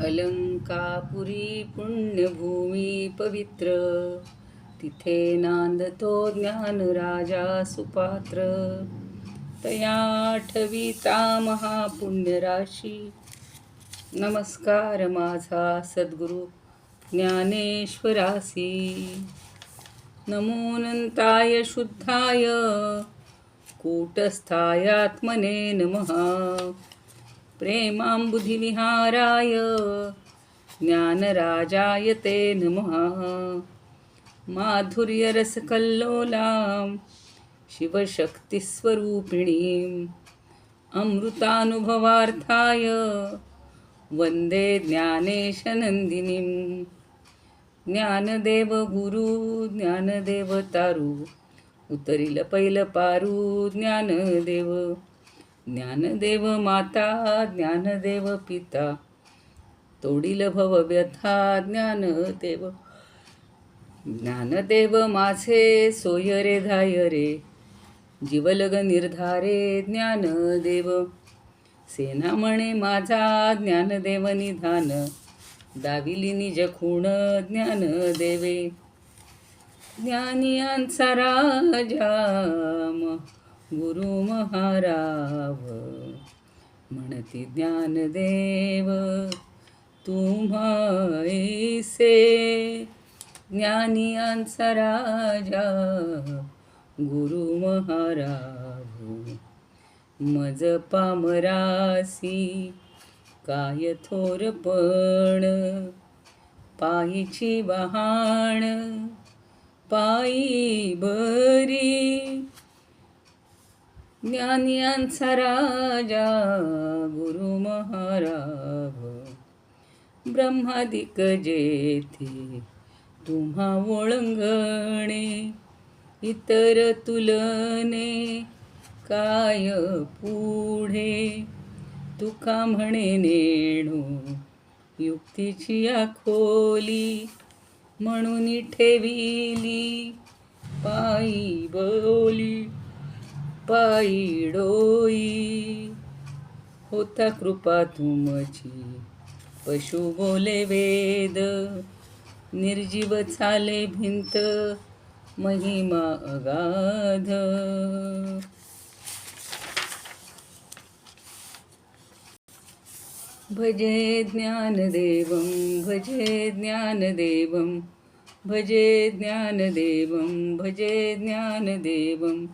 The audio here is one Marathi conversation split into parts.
अलंकापुरी पुण्यभूमी पवित्र तिथे नांदतो ज्ञान राजा सुपात्र. तयाठविता महापुण्यराशी नमस्कार माझा सद्गुरु ज्ञानेश्वरासी. नमोनंताय शुद्धाय कूटस्थायात्मने नमः. प्रेमाम्बुधिविहाराय ज्ञानराजाय ते नमः। माधुर्यरसकल्लोलां शिवशक्तिस्वरूपिणीम् अमृतानुभवार्थाय वन्दे ज्ञानेशनन्दिनीं ज्ञानदेव गुरु ज्ञानदेव तारू ज्ञानदेव ज्ञानदेव माता ज्ञानदेव पिता तोडील भव व्यथा ज्ञानदेव ज्ञानदेव माझे सोयरे रे धाय रे जीवलग निर्धारे ज्ञानदेव सेना म्हणे माझा ज्ञानदेव निधान दाविली निज खूण ज्ञानदेवे ज्ञानियांचा राजा गुरु महाराव म्हणती ज्ञानदेव तुम्हासे ज्ञानी ज्ञानियांचा राजा गुरु महाराव. मज पामरासी काय थोरपण पायीची वहाण पायी बरी ज्ञानियांचा राजा गुरु महाराव ब्रह्मादिक जेथे तुम्हा ओळंगणे इतर तुलने काय पुढे? तुका म्हणे नेणू युक्तीची आखोली खोली म्हणून ठेविली पायी बोली पायी डोई होता कृपा तुमची. पशु बोले वेद. निर्जीव चाले भिंत. महिमा अगाध. भजे ज्ञानदेवं भजे ज्ञानदेवं भजे ज्ञानदेवं भजे ज्ञानदेवं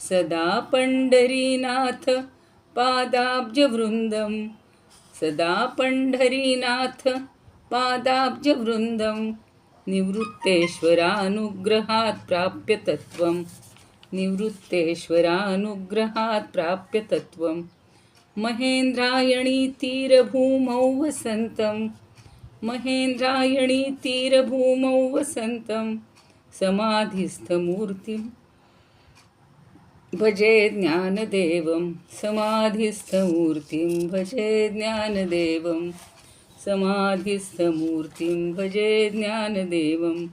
सदा पंढरीनाथ पादाब्जवृन्दं सदा पंढरीनाथ पादाब्जवृन्दं निवृत्तेश्वरानुग्रहात् प्राप्यतत्त्वं निवृत्तेश्वरानुग्रहात् प्राप्य तत्त्वं महेन्द्रायणी तीरभूमौ वसन्तं महेन्द्रायणी तीरभूमौ वसन्तं समाधिस्थमूर्तिं भजे ज्ञानदेवं समाधिस्थमूर्तिं भजे ज्ञानदेवं समाधिस्थमूर्तिं भजे ज्ञानदेवं।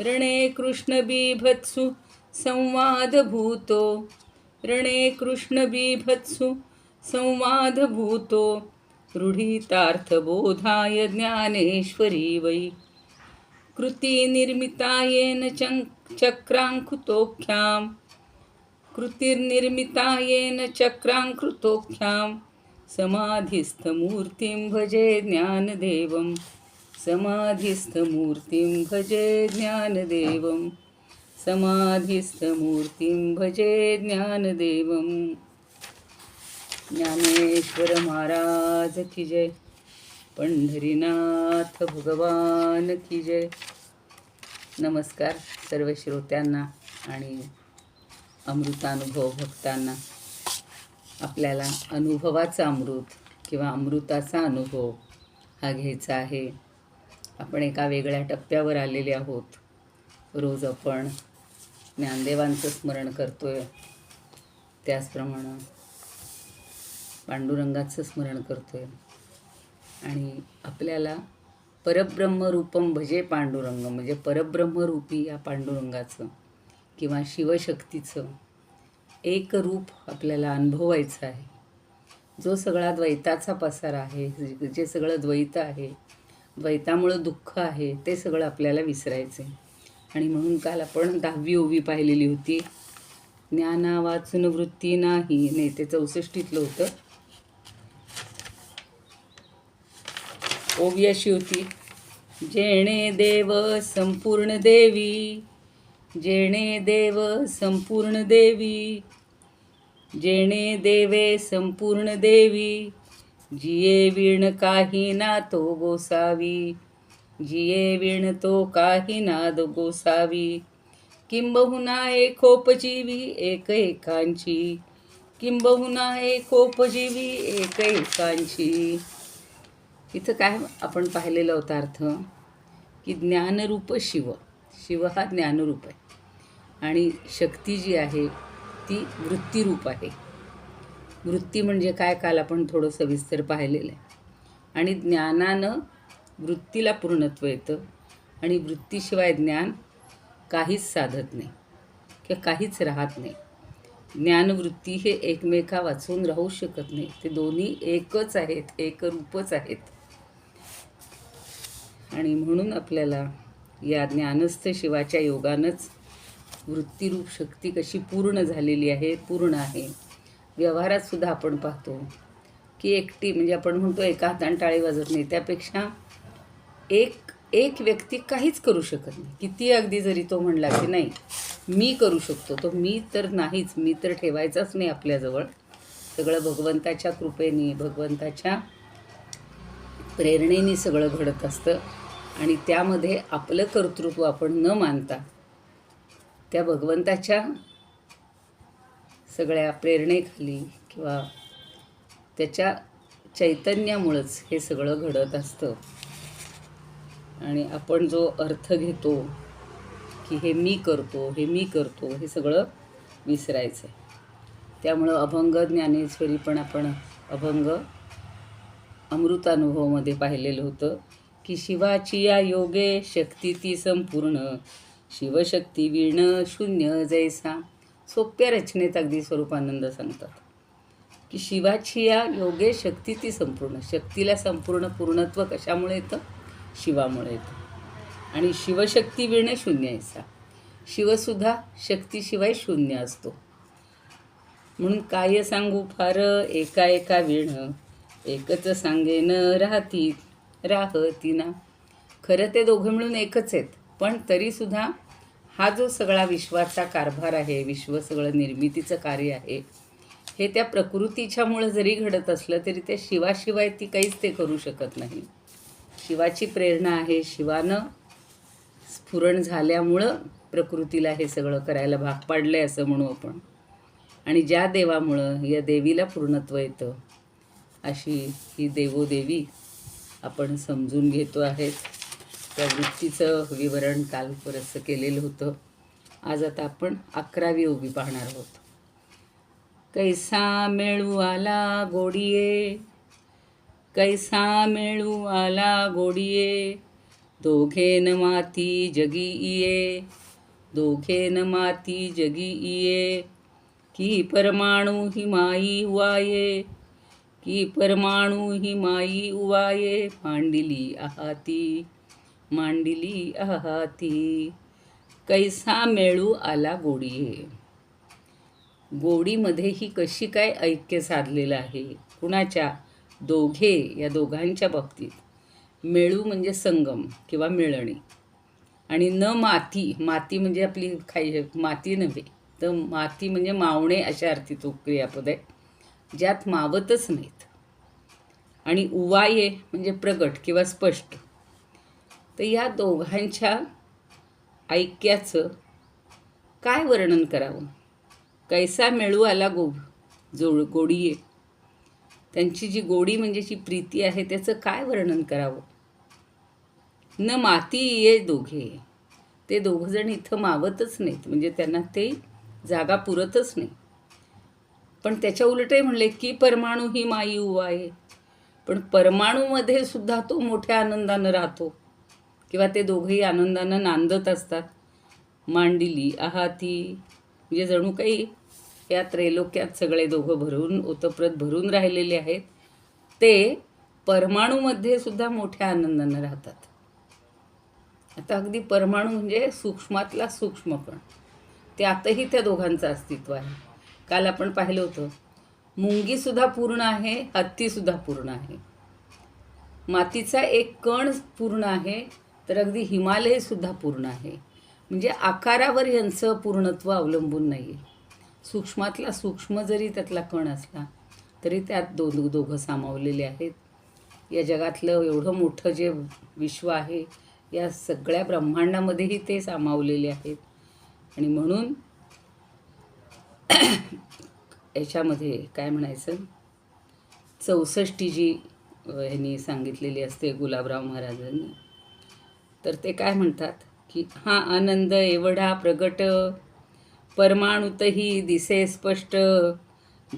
रणे कृष्णबीभत्सु संवादभूतो रणे कृष्णबीभत्सु संवादभूतो रूढितार्थबोधाय ज्ञानेश्वरी वै। कृतिनिर्मितायेन चं चक्राङ्कुतोख्यां कृतिर्निर्मितायेन चक्राङ्कृतोख्यां समाधिस्थमूर्तिं भजे ज्ञानदेवं समाधिस्थमूर्तिं भजे ज्ञानदेवं समाधिस्थमूर्तिं भजे ज्ञानदेवं। ज्ञानेश्वर महाराज की जय। पंढरीनाथ भगवान की जय। नमस्कार सर्व श्रोत्यांना आणि अमृतानुभव भक्तांना. आपल्याला अनुभवाचा अमृत किंवा अमृताचा अनुभव हा घ्यायचा आहे. आपण एका वेगळ्या टप्प्यावर आलेले आहोत. रोज आपण ज्ञानदेवांचं स्मरण करतोय. त्याचप्रमाणे पांडुरंगाचं स्मरण करतोय. आणि आपल्याला परब्रह्मरूपम भजे पांडुरंग म्हणजे परब्रह्मरूपी या पांडुरंगाचं किंवा शिवशक्तीचं एक रूप आपल्याला अनुभवायचं आहे. जो सगळा द्वैताचा पसार आहे जे- सगळं द्वैत आहे द्वैतामुळं दुःख आहे ते सगळं आपल्याला विसरायचं आहे आणि म्हणून काल आपण दहावी ओवी पाहिलेली होती. ज्ञाना वाचून वृत्ती नाही नाही ते चौसष्टीतलं होतं. ओवी अशी होती जेणे देव संपूर्ण देवी जेणे देव संपूर्ण देवी. जेणे देवे संपूर्ण देवी जिये विण काही ना तो गोसावी. जिये विण तो काही नाद गोसावी. किंबहुना एकोपजीवी एक एकांची किंबहुना एकोपजीवी एक एकांची इथं काय आपण पाहिलेला होता अर्थ? की ज्ञानरूप शिव. शिव हा ज्ञानरूप आहे. आणि शक्ती जी आहे ती वृत्तीरूप आहे. वृत्ती म्हणजे काय? काल आपण थोडं सविस्तर पाहिलेलं आहे. आणि ज्ञानानं वृत्तीला पूर्णत्व येतं आणि वृत्तीशिवाय ज्ञान काहीच साधत नाही किंवा काहीच राहत नाही. ज्ञानवृत्ती हे एकमेका वाचून राहू शकत नाही. ते दोन्ही एकच आहेत एकरूपच आहेत. आणि म्हणून आपल्याला या ज्ञानस्थ शिवाच्या योगानंच वृत्तीरूप शक्ती कशी पूर्ण झालेली आहे पूर्ण आहे. व्यवहारात सुद्धा आपण पाहतो की एकटी म्हणजे आपण म्हणतो एका हाताने टाळी वाजत नाही. त्यापेक्षा एक एक व्यक्ती काहीच करू शकत नाही. किती अगदी जरी तो म्हणला की नाही मी करू शकतो तो मी तर नाहीच मी तर ठेवायचाच नाही आपल्याजवळ. सगळं भगवंताच्या कृपेने भगवंताच्या प्रेरणेने सगळं घडत असतं. आणि त्यामध्ये आपलं कर्तृत्व आपण न मानता त्या भगवंताच्या सगळ्या प्रेरणेखाली किंवा त्याच्या चैतन्यामुळंच हे सगळं घडत असतं. आणि आपण जो अर्थ घेतो की हे मी करतो हे मी करतो हे सगळं विसरायचं आहे त्यामुळं अभंग ज्ञानेश्वरी पण आपण अभंग अमृतानुभवमध्ये पाहिलेलं होतं की शिवाची या योगे शक्ती ती संपूर्ण. शिवशक्ती वीण शून्य जैसा. सोप्या रचनेत अगदी स्वरूपानंद सांगतात की शिवाची या योगे शक्ती ती संपूर्ण. शक्तीला संपूर्ण पूर्णत्व कशामुळे येतं? शिवामुळे येतं. आणि शिवशक्ती विण शून्य ऐसा शिवसुद्धा शक्तीशिवाय शून्य असतो. म्हणून काय सांगू फार? एका एका विण एकच सांगेन राहती राहती ना खरं ते दोघं मिळून एकच आहेत. पण तरीसुद्धा हा जो सगळा विश्वाचा कारभार आहे विश्व सगळं निर्मितीचं कार्य आहे हे त्या प्रकृतीच्यामुळं जरी घडत असलं तरी त्या शिवाशिवाय ती काहीच ते करू शकत नाही. शिवाची प्रेरणा आहे शिवानं स्फुरण झाल्यामुळं प्रकृतीला हे सगळं करायला भाग पाडलं आहे असं म्हणू आपण. आणि ज्या देवामुळं या देवीला पूर्णत्व येतं अशी ही देवोदेवी आपण समजून घेतो आहेत. त्या वृत्तीचं विवरण काल बरंचसं केलेलं होतं. आज आता आपण अकरावी उभी पाहणार आहोत. कैसा मेळू आला गोडिये कैसा मेळू आला गोडिये दोघेन माती जगी इये दोघेन माती जगी इये की परमाणू ही माई उवाये की परमाणू ही माई उवाये मांडिली आहाती. मांडिली आहाती कैसा मेळू आला गोडी गोडीमध्ये ही कशी काय ऐक्य साधलेलं आहे? कुणाच्या? दोघे या दोघांच्या बाबतीत. मेळू म्हणजे संगम किंवा मिळणे. आणि न माती माती म्हणजे आपली खाई माती नव्हे. तर माती म्हणजे मावणे अशा अर्थी तो क्रियापद आहे ज्यात मावतच नाहीत. आणि उवाये म्हणजे प्रगट किंवा स्पष्ट. तर या दोघांच्या ऐक्याचं काय वर्णन करावं? कैसा मेळू आला गो जोड गोडीये. त्यांची जी गोडी म्हणजे जी प्रीती आहे त्याचं काय वर्णन करावं? न माती ये दोघे. ते दोघंजण इथं मावतच नाहीत. म्हणजे त्यांना ते जागा पुरतच नाही. पण त्याच्या उलटही म्हणले की परमाणू ही माई उवा आहे पण परमाणूमध्ये सुद्धा तो मोठ्या आनंदानं राहतो. किंवा ते दोघेही आनंदानं नांदत असतात. मांडिली आहाती म्हणजे जणू काही या त्रैलोक्यात सगळे दोघं भरून ओतप्रत भरून राहिलेले आहेत. ते परमाणूमध्ये सुद्धा मोठ्या आनंदानं राहतात. आता अगदी परमाणू म्हणजे सूक्ष्मातला सूक्ष्मपण त्यातही त्या दोघांचं अस्तित्व आहे. काल आपण पाहिलं होतं मुंगीसुद्धा पूर्ण आहे हत्तीसुद्धा पूर्ण आहे. मातीचा एक कण पूर्ण आहे तर अगदी हिमालयसुद्धा पूर्ण आहे. म्हणजे आकारावर यांचं पूर्णत्व अवलंबून नाही आहे सूक्ष्मातला सूक्ष्म जरी त्यातला कण असला तरी त्यात दोन दोघं सामावलेले आहेत. या जगातलं एवढं मोठं जे विश्व आहे या सगळ्या ब्रह्मांडामध्येही ते सामावलेले आहेत. आणि म्हणून याच्यामध्ये काय म्हणायचं? चौसष्टी जी ह्यांनी सांगितलेली असते गुलाबराव महाराजांनी तर ते काय म्हणतात? की हा आनंद एवढा प्रगट परमाणुतही दिसे स्पष्ट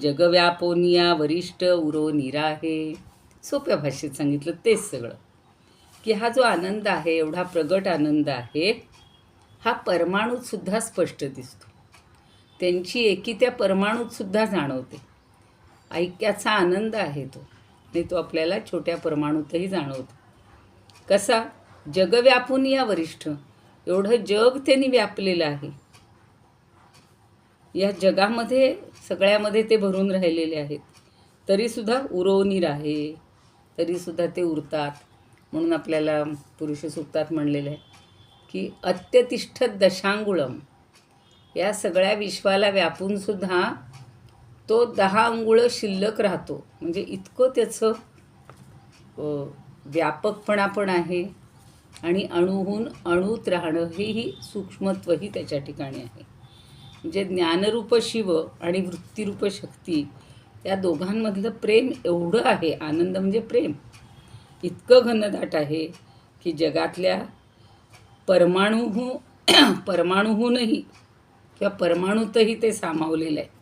जगव्यापोनिया वरिष्ठ उरो निराहे. सोप्या भाषेत सांगितलं तेच सगळं. की हा जो आनंद आहे एवढा प्रगट आनंद आहे हा परमाणूतसुद्धा स्पष्ट दिसतो. त्यांची एकी त्या परमाणूतसुद्धा जाणवते. ऐक्याचा आनंद आहे तो. आणि तो आपल्याला छोट्या परमाणूतही जाणवतो. कसा? जग व्यापून या वरिष्ठ. एवढं जग त्यांनी व्यापलेलं आहे. या जगामध्ये सगळ्यामध्ये ते भरून राहिलेले आहेत. तरीसुद्धा उरवनीर आहे. तरीसुद्धा ते उरतात. म्हणून आपल्याला पुरुष सुक्तात म्हणलेलं आहे की अत्यतिष्ठ दशांगुळम. या सगळ्या विश्वाला व्यापूनसुद्धा तो दहा अंगुळं शिल्लक राहतो. म्हणजे इतकं त्याचं व्यापकपणा पण आहे. आणि अणुहून अणूत राहणं हेही सूक्ष्मत्वही त्याच्या ठिकाणी आहे. म्हणजे ज्ञानरूप शिव आणि वृत्तिरूप शक्ती त्या दोघांमधलं प्रेम एवढं आहे आनंद म्हणजे प्रेम. इतकं घनदाट आहे की जगातल्या परमाणूहू परमाणूहूनही किंवा परमाणूतही ते सामावलेलं आहे.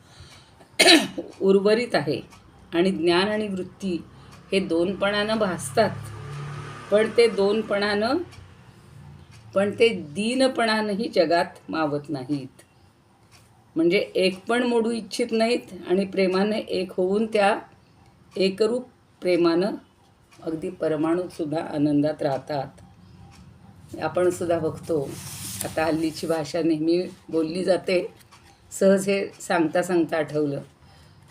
उर्वरित आहे आणि ज्ञान आणि वृत्ती हे दोनपणानं भासतात. पण ते दोनपणानं पण ते दीनपणानंही जगात मावत नाहीत. म्हणजे एक पण मोडू इच्छित नाहीत आणि प्रेमाने एक होऊन त्या एकरूप प्रेमानं अगदी परमाणूसुद्धा आनंदात राहतात. आपण सुद्धा बघतो आता हल्लीची भाषा नेहमी बोलली जाते. सहज हे सांगता सांगता आठवलं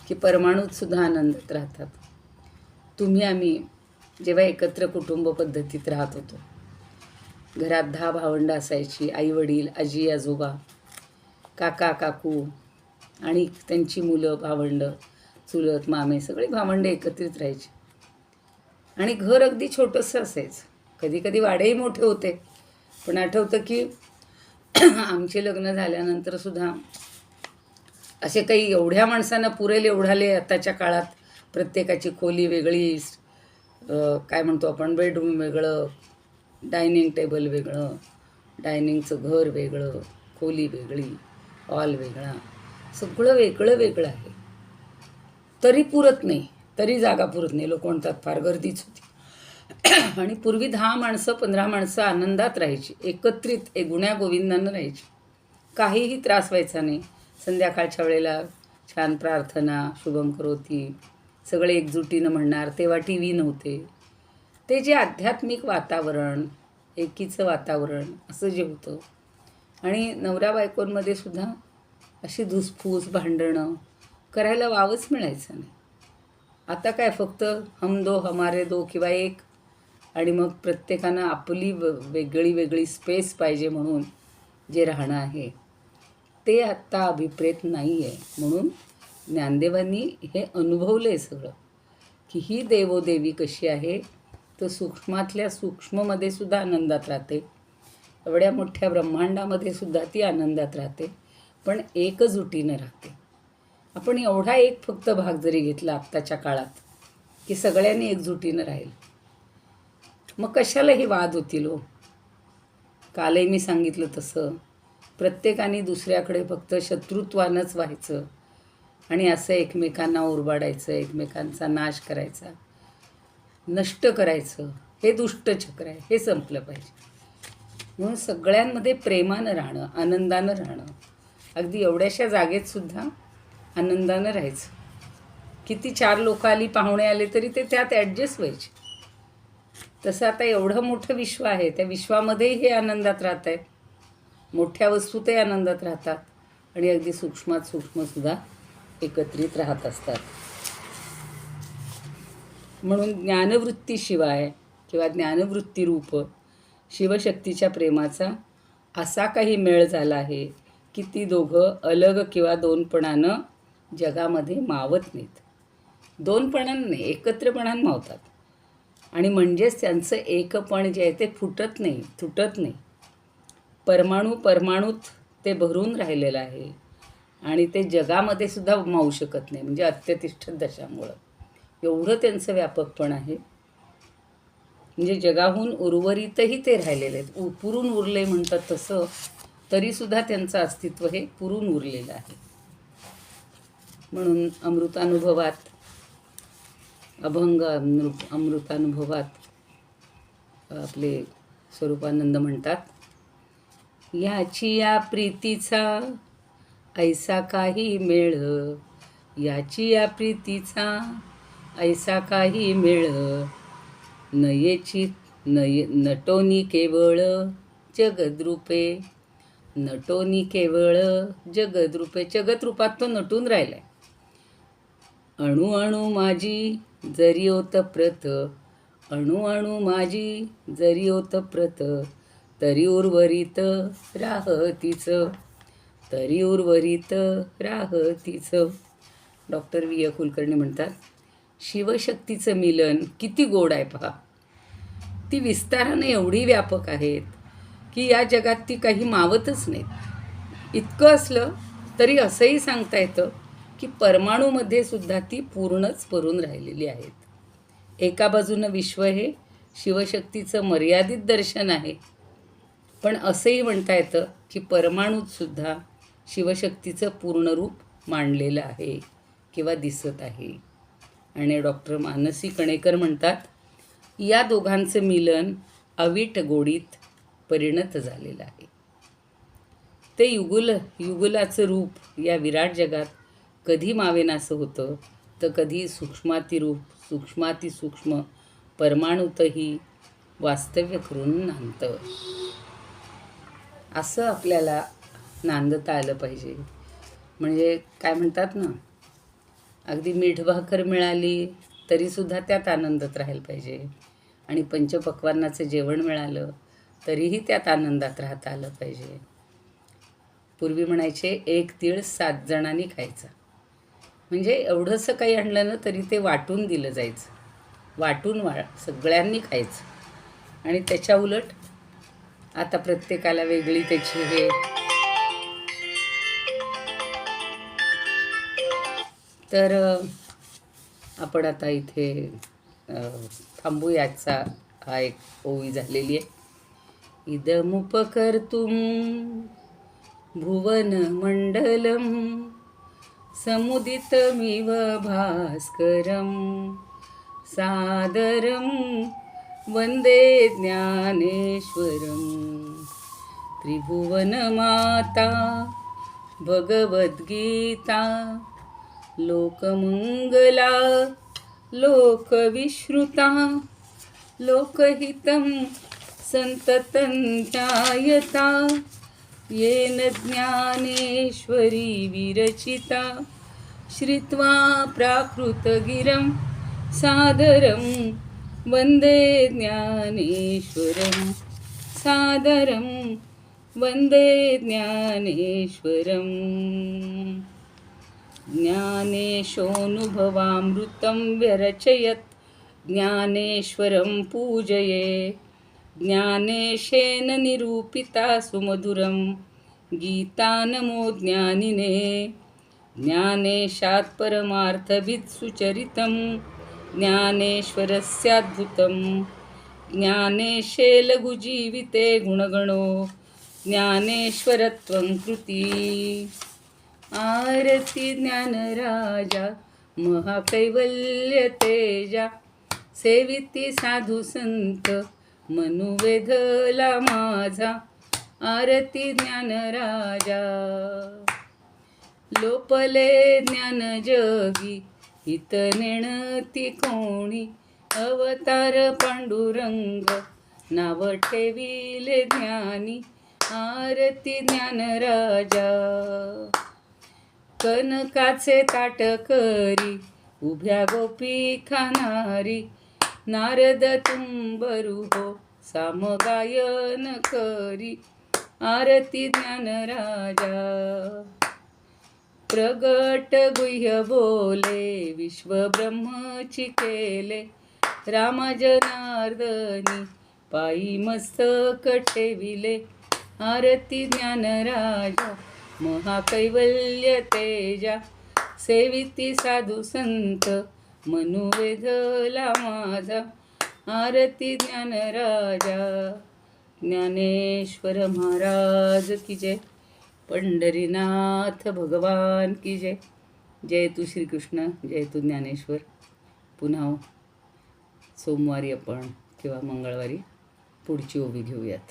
की परमाणूतसुद्धा आनंदात राहतात. तुम्ही आम्ही जेव्हा एकत्र कुटुंब पद्धतीत राहत होतो. घरात दहा भावंडं असायची आई वडील आजी आजोबा काका काकू आणि त्यांची मुलं भावंडं चुलत मामे सगळे भावंडं एकत्रित राहायची. आणि घर अगदी छोटंसं असायचं. कधी कधी वाडेही मोठे होते. पण आठवतं की आमचे लग्न झाल्यानंतर सुद्धा असे काही एवढ्या माणसांना पुरेल एवढाले आताच्या काळात प्रत्येकाची खोली वेगळी काय म्हणतो आपण बेडरूम वेगळं डायनिंग टेबल वेगळं डायनिंगचं घर वेगळं खोली वेगळी हॉल वेगळा सगळं वेगळं वेगळं आहे. तरी पुरत नाही तरी जागा पुरत नाही. लोक म्हणतात फार गर्दीच होती. आणि पूर्वी दहा माणसं पंधरा माणसं आनंदात राहायची. एकत्रित एक गुण्या गोविंदानं राहायची. काहीही त्रास व्हायचा नाही. संध्याकाळच्या वेळेला छान प्रार्थना शुभम करोती सगळे एकजुटीनं म्हणणार तेव्हा टी व्ही नव्हते. ते जे आध्यात्मिक वातावरण एकीचं वातावरण असं जे होतं. आणि नवऱ्या बायकोंमध्ये सुद्धा अशी धुसफूस भांडणं करायला वावच मिळायचं नाही. आता काय फक्त हम दो हमारे दो किंवा एक. आणि मग प्रत्येकानं आपली वेगळी वेगळी स्पेस पाहिजे म्हणून जे राहणं आहे ते आत्ता अभिप्रेत नाही आहे म्हणून ज्ञानदेवांनी हे अनुभवलं आहे सगळं. की ही देवोदेवी कशी आहे? तर सूक्ष्मातल्या सूक्ष्ममध्ये सुद्धा आनंदात राहते. एवढ्या मोठ्या ब्रह्मांडामध्ये सुद्धा ती आनंदात राहते. पण एकजुटीनं राहते. आपण एवढा एक फक्त भाग जरी घेतला आत्ताच्या काळात की सगळ्यांनी एकजुटीनं राहील. मग कशालाही वाद होतील हो. कालही मी सांगितलं तसं. प्रत्येकाने दुसऱ्याकडे फक्त शत्रुत्वानंच व्हायचं. आणि असं एकमेकांना उरबाडायचं एकमेकांचा नाश करायचा नष्ट करायचं हे दुष्टचक्र आहे हे संपलं पाहिजे. म्हणून सगळ्यांमध्ये प्रेमानं राहणं आनंदानं राहणं. अगदी एवढ्याशा जागेतसुद्धा आनंदानं राहायचं. किती चार लोक आली पाहुणे आले तरी ते त्यात ॲडजस्ट व्हायचे. तसं आता एवढं मोठं विश्व आहे त्या विश्वामध्येही हे आनंदात राहत आहेत. मोठ्या वस्तू ते आनंदात राहतात. आणि अगदी सूक्ष्मात सूक्ष्मसुद्धा एकत्रित राहत असतात. म्हणून ज्ञानवृत्तीशिवाय किंवा ज्ञानवृत्ती रूप शिवशक्तीच्या प्रेमाचा असा काही मेळ झाला आहे की ती दोघं अलग किंवा दोनपणानं जगामध्ये मावत नाहीत. दोनपणानं नाही एकत्रपणानं मावतात. आणि म्हणजेच त्यांचं एकपण जे आहे ते फुटत नाही तुटत नाही. परमाणू परमाणूत ते भरून राहिलेलं आहे. आणि ते जगामध्ये सुद्धा मावू शकत नाही म्हणजे अत्यतिष्ठ दशामुळं. एवढं त्यांचं व्यापकपण आहे. म्हणजे जगाहून उर्वरितही ते राहिलेले आहेत. उ पुरून उरले म्हणतात तसं तरीसुद्धा त्यांचं अस्तित्व हे पुरून उरलेलं आहे. म्हणून अमृतानुभवात अभंग अमृ अमृतानुभवात आपले स्वरूपानंद म्हणतात याची या प्रीतीचा ऐसा काही मेळ याची या प्रीतीचा. ऐसा काही मेळ नयेची नय नटोनी केवळ जगद्रूपे. नटोनी केवळ जगद्रूपे. जगद्रूपात तो नटून राहिलाय. अणु अणु माझी जरी ओतप्रत अणु अणु माझी जरी प्रत. तरी उर्वरित राहतीचं तरी उर्वरित राह तिचं. डॉक्टर व्ही ए कुलकर्णी म्हणतात शिवशक्तीचं मिलन किती गोड आहे पहा. ती विस्ताराने एवढी व्यापक आहेत की या जगात ती काही मावतच नाहीत. इतकं असलं तरी असंही सांगता येतं की परमाणूमध्ये सुद्धा ती पूर्णच भरून राहिलेली आहेत. एका बाजूनं विश्व हे शिवशक्तीचं मर्यादित दर्शन आहे. पण असंही म्हणता येतं की परमाणूत सुद्धा शिवशक्तीचं पूर्ण रूप मांडलेलं आहे किंवा दिसत आहे. आणि डॉक्टर मानसी कणेकर म्हणतात या दोघांचं मिलन अवीट गोडीत परिणत झालेलं आहे. ते युगुल युगुलाचं रूप या विराट जगात कधी मावेनासं होतं? तर कधी सूक्ष्मातिरूप सूक्ष्मातिसूक्ष्म परमाणूतही वास्तव्य करून नांदतं असं आपल्याला नांदता आलं पाहिजे. म्हणजे काय म्हणतात ना अगदी मीठ भाकर मिळाली तरीसुद्धा त्यात आनंदात राहायला पाहिजे. आणि पंचपक्वांनाचं जेवण मिळालं तरीही त्यात आनंदात राहता आलं पाहिजे. पूर्वी म्हणायचे एक तीळ सात जणांनी खायचा. म्हणजे एवढंसं काही आणलं ना तरी ते वाटून दिलं जायचं. वाटून वा सगळ्यांनी खायचं. आणि त्याच्या उलट आता प्रत्येकाला वेगळी त्याची हे तर आपण आता इथे थांबू याचा हा एक ओवी झालेली आहे. इदमुपकर्तुम भुवनमण्डलं समुदितमिव भास्करं सादरं वन्दे ज्ञानेश्वरं त्रिभुवनमाता भगवद्गीता लोकमङ्गला लोकविश्रुता लोकहितं सन्ततं ध्यायता येन ज्ञानेश्वरी विरचिता श्रित्वा प्राकृतगिरं सादरं वन्दे ज्ञानेश्वरं सादरं वन्दे ज्ञानेश्वरम्। ज्ञानेशोऽनुभवामृतं व्यरचयत्। ज्ञानेश्वरं पूजये। ज्ञानेशेन निरूपिता सुमधुरं। गीता नमो ज्ञानिने ज्ञानेशात् परमार्थवित् सुचरितं ज्ञानेश्वरस्याद्भुतं। ज्ञानेशे लघुजीविते गुणगणो। ज्ञानेश्वरत्वं कृती। आरती ज्ञानराजा महाकैवल्य तेजा सेविती साधू संत मनुवेधला माझा आरती ज्ञानराजा लोपले ज्ञान जगी हित नेणती कोणी अवतार पांडुरंग नाव ठेविले ज्ञानी आरती ज्ञान राजा. कनकाचे ताट करी उभ्या गोपी खाणारी. नारद तुंबरू हो सामगायन करी. आरती ज्ञान राजा. प्रगट गुह्य बोले विश्व ब्रह्मची केले. राम जनार्दनी पायी मस्तक ठेविले. आरती ज्ञान राजा. महाकैवल्य तेजा सेविती साधू संत मनुवेधला माझा. आरती ज्ञान राजा ज्ञानेश्वर महाराज की जय. पंढरीनाथ भगवान की जय. जय तू श्रीकृष्ण जय तू ज्ञानेश्वर. पुन्हा सोमवारी आपण किंवा मंगळवारी पुढची ओवी घेऊयात.